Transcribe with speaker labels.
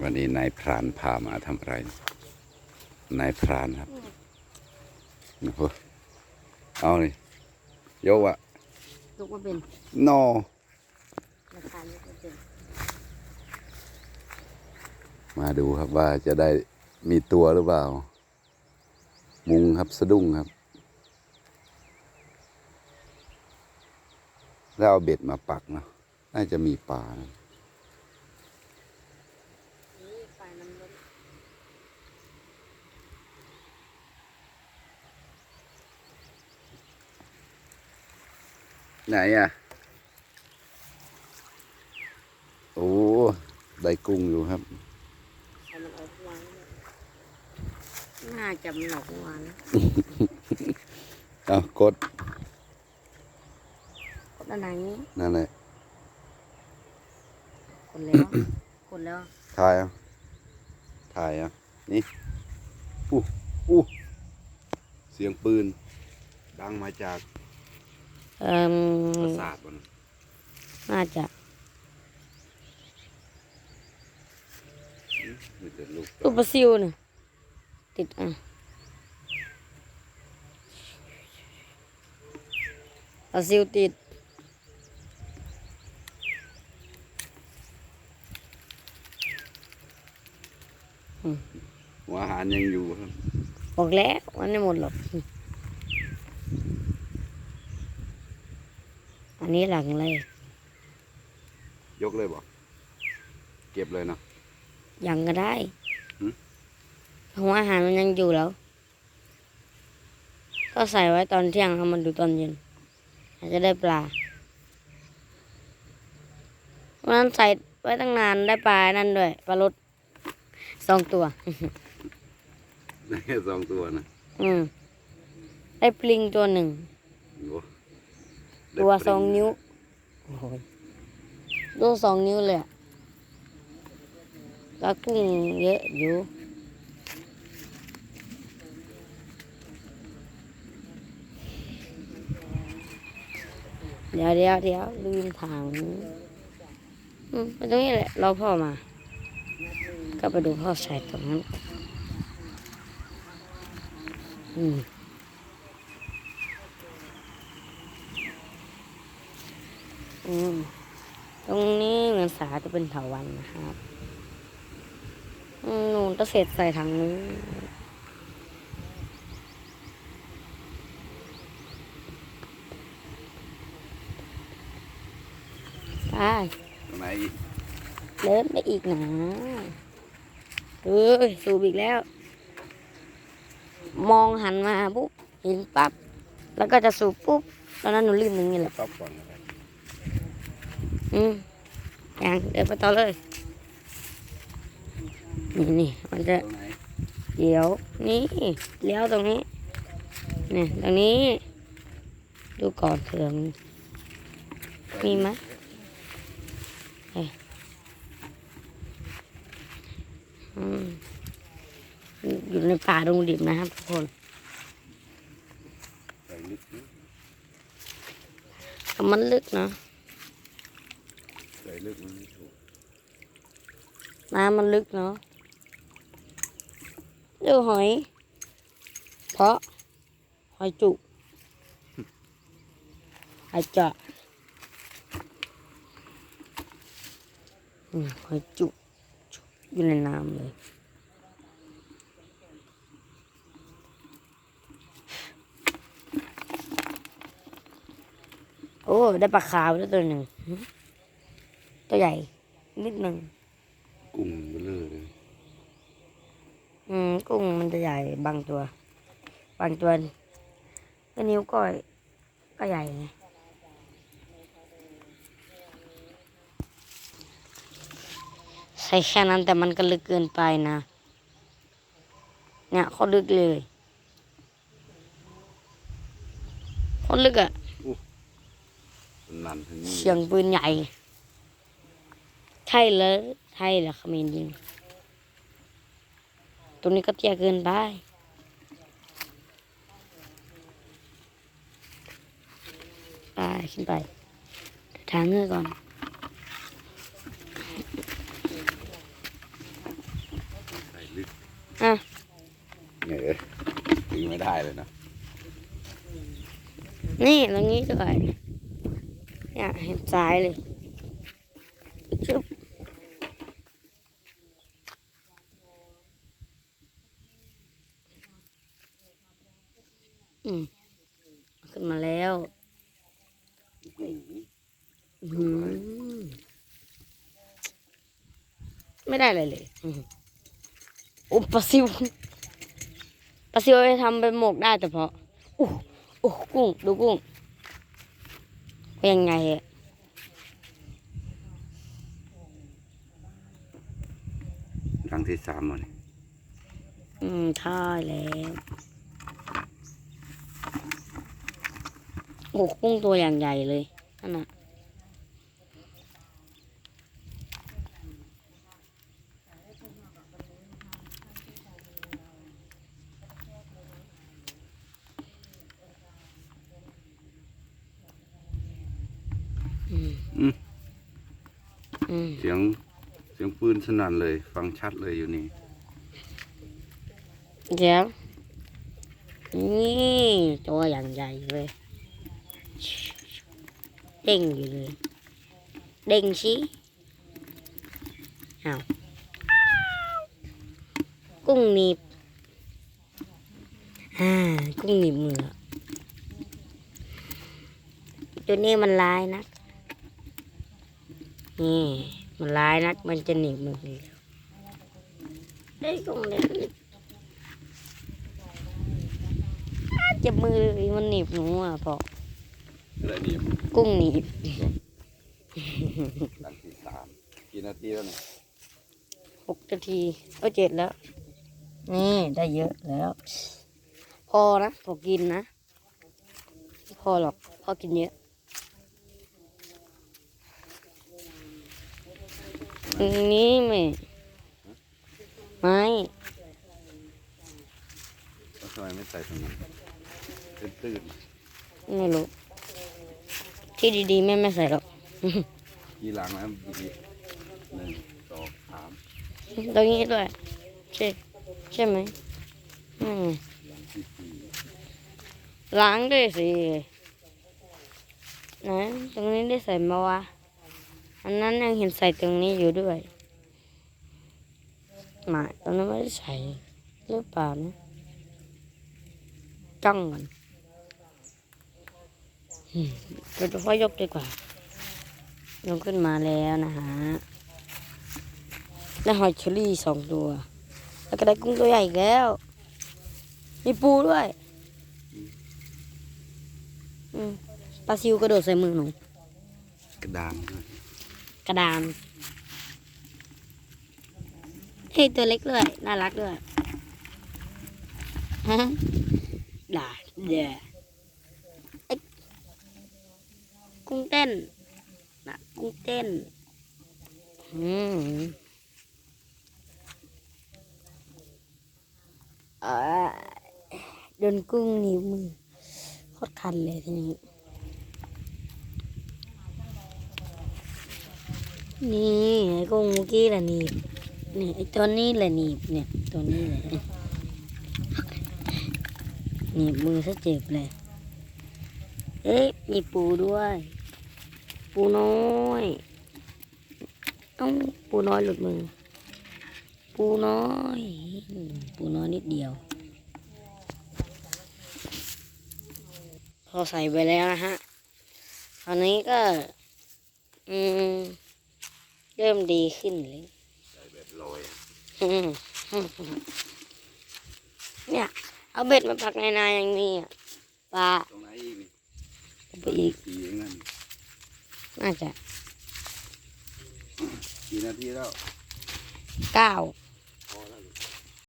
Speaker 1: วันนี้นายพรานพามาทำอะไร นายพรานครับโอ้โหเอาเลยโยกอะ
Speaker 2: ลูกว่าเป็น
Speaker 1: นอ
Speaker 2: ราคาลูกว่าเป็น
Speaker 1: มาดูครับว่าจะได้มีตัวหรือเปล่า มุงครับสะดุ้งครับ แล้วเอาเบ็ดมาปักเนาะน่าจะมีปลานะ
Speaker 2: นี่ไฟมันลด
Speaker 1: ไหนอะ โอ้ได้กุ้งอยู่ครับ
Speaker 2: ไฟมันออกทุกวันน่าจะมันออกทุกวันนะ
Speaker 1: เอากด
Speaker 2: กดด้านในนี้
Speaker 1: นั่นแหละ
Speaker 2: กดแล้วกดแล้ว
Speaker 1: ถ่ายเอาถ่ายเอานี่อู้อู้เสียงปืน ดังมาจาก
Speaker 2: เอ่อ
Speaker 1: ปราสาทบน
Speaker 2: น่าจะ
Speaker 1: มีแต่ลูก
Speaker 2: ลูกปลาซิวน่ะติดอะปลาซิวติด
Speaker 1: หัวอาหารยังอยู่ครับ
Speaker 2: บอกแล้วมันไม่หมดหรอก นนี้หลังเลย
Speaker 1: ยกเลยบอกเก็บเลยเนาะ
Speaker 2: ยังก็ได้
Speaker 1: หืม
Speaker 2: หัวอาหารมันยังอยู่แล้ว ก็ใส่ไว้ตอนเที่ยงเอามันดูตอนเย็นอาจจะได้ปลาวันนั้นใส่ไว้ตั้งนานได้ปลานั่นด้วยปลารสสองตัว
Speaker 1: ได้แค่สองตัวนะ
Speaker 2: อืมได้ปลิงตัวหนึ่ง
Speaker 1: โอ้ได้
Speaker 2: ตัว
Speaker 1: ปริ
Speaker 2: สองนิ้วโอ้โหตัวสองนิ้วเลยอะปลากุ้งเยอะอยู่เดี๋ยวเดี๋ยวเดี๋ยวลืมถังอืมไปตรงนี้แหละรอพ่อมา ก็ไปดูพ่อใส่ตรงนั้นอืม อืมตรงนี้เหมือนสาจะเป็นเถาวันนะครับอืมหนูต้องเสร็จใส่ถังนี้ไป
Speaker 1: ตรงไหนอีก
Speaker 2: เริ่มไปอีกนะเอ้ย สูบอีกแล้ว มองหันมาปุ๊บเห็นปั๊บ แล้วก็จะสูบปุ๊บ ตอนนั้นหนูรีบหนึ่งนี่แหละ
Speaker 1: ต๊ อปก่อนนะครับ
Speaker 2: อืมยังเดินไปต่อเลย นี่นี่มันจะ
Speaker 1: ตรงไหน
Speaker 2: เดี๋ยวนี่เลี้ยวตรงนี้เนี่ยตรงนี้ ดูก่อนเผื่อมนมีไหมเอ้ยอืมอยู่ในป่าดงดิบนะครับทุกคน
Speaker 1: ใส่ลึกนะ
Speaker 2: แต่มันลึกเนาะ
Speaker 1: ใส่ ลึกมันไม่ถูก
Speaker 2: น้ำมันลึกเนาะดูหอย เพราะหอยจุหอยเจาะอืมหอยจุอยู่ในน้ำเลยโอ้ ได้ปลาขาวด้วยตัวหนึ่ง ตัวใหญ่ นิดหนึ่ง
Speaker 1: กุ้งเบลอเลย
Speaker 2: อืมกุ้งมันจะใหญ่บางตัว บางตัวก็นิ้วก้อยก็ใหญ่ไงใส่แค่นั้นแต่มันก็ลึกเกินไปนะ เนี่ยเขาลึกเลยเขาลึกอะ
Speaker 1: มันนันถึงนี่
Speaker 2: เสียงปืนใหญ่ ใช่เลยใช่เหรอขมิ้นยิงตรงนี้ก็เตี้ยเกินไปไปขึ้นไปทางเงือก่อนใอะเนี่ยดึง
Speaker 1: ไม่ได้เลยนะ
Speaker 2: นี่ตรงนี้สวยอยากเห็นซ้ายเลย ขึ้นมาแล้วอื้อหือไม่ได้อะไรเลยอื้อหือโอ้ปลาซิวปลาซิวไปทำเป็นหมกได้แต่เพาะโอ้โอ้กุ้ง ดูกุ้งเป็นยังไงอะ
Speaker 1: ครั้งที่สามวันนี้
Speaker 2: อืมใช่แล้ว โอ้กุ้งตัวอย่างใหญ่เลยนั่นน่ะอืม
Speaker 1: อืม
Speaker 2: อืม
Speaker 1: เสียงเสียงปืนสนั่นเลย ฟังชัดเลยอยู่นี่
Speaker 2: เดี๋ยวนี่ตัวอย่างใหญ่เลย เด้งอยู่เลย เด้งชี้อ้ากุ้งหนีบอ่ากุ้งหนีบมือตัวนี้มันร้ายนักนี่มันร้ายนักมันจะหนีบมืออยู่แล้วได้กุ้งเล็กจ็บมือมันหนีบหนูอะพอ
Speaker 1: อะไรนี่
Speaker 2: กุ้งหนีบ
Speaker 1: ครั้งที่สามกี่นาทีแล้วเนี่ย
Speaker 2: หกนาทีก็เจ็ดแล้ว นี่ได้เยอะแล้ว พอนะพอกินนะไม่พอหรอกพอกินเยอะอันนี้ไม่ไม่
Speaker 1: แล้วทำไมไม่ใส่ตรงนั้นตื้น
Speaker 2: ไม่รู้ ที่ดีๆแม่ไม่ใส่หรอก
Speaker 1: ๆกี่หลังแล้วดีๆหนึ่งสองสาม
Speaker 2: ตรงนี้ด้วยใช่ใช่ไหมอืม
Speaker 1: หลังที่สี่
Speaker 2: ล้างด้วยสิไหนตรงนี้ได้ใส่มาวะอันนั้นยังเห็นใส่ตรงนี้อยู่ด้วยไมาตรงนั้นไม่ได้ใส่หรือเปล่านะจ้องกันอืม เดี๋ยวพ่อยกดีกว่า ยกขึ้นมาแล้วนะฮะและหอยเชอรี่สองตัว แล้วก็ได้กุ้งตัวใหญ่อีกแล้ว มีปูด้วยอืมปลาซิวกระโดดใส่มือหนู
Speaker 1: กระดานด้วย
Speaker 2: กระดานเฮ้ยตัวเล็กด้วย น่ารักด้วยฮะด่าเดี๋ยไอ้ กุ้งเต้นนะกุ้งเต้น อืมเออโดนกุ้งนิ้วมือโคตรคันเลยทีนี้ นี่ไอ้กุ้งเมื่อกี้แหละหนีบนี่ไอ้ตัวนี้แหละหนีบเนี่ยตัวนี้แหละหนีบมือซะเจ็บเลย เอ๊ะมีปูด้วย ปูน้อยเอ้าปูน้อยหลุดมือ ปูน้อยอืมปูน้อยนิดเดียว พอใส่ไปแล้วนะฮะคราวนี้ก็ อืม เริ่มดีขึ้นเลย
Speaker 1: ใส่แบบลอยอะ
Speaker 2: อืมเนี่ย เอาเบ็ดมาปักในนาอย่างนี้อะปลา
Speaker 1: ตรงไหนอีกนี่
Speaker 2: เอาไปอีก
Speaker 1: สี่เองนั่น
Speaker 2: น่าจะ
Speaker 1: กี่นาทีแล้ว
Speaker 2: เก้า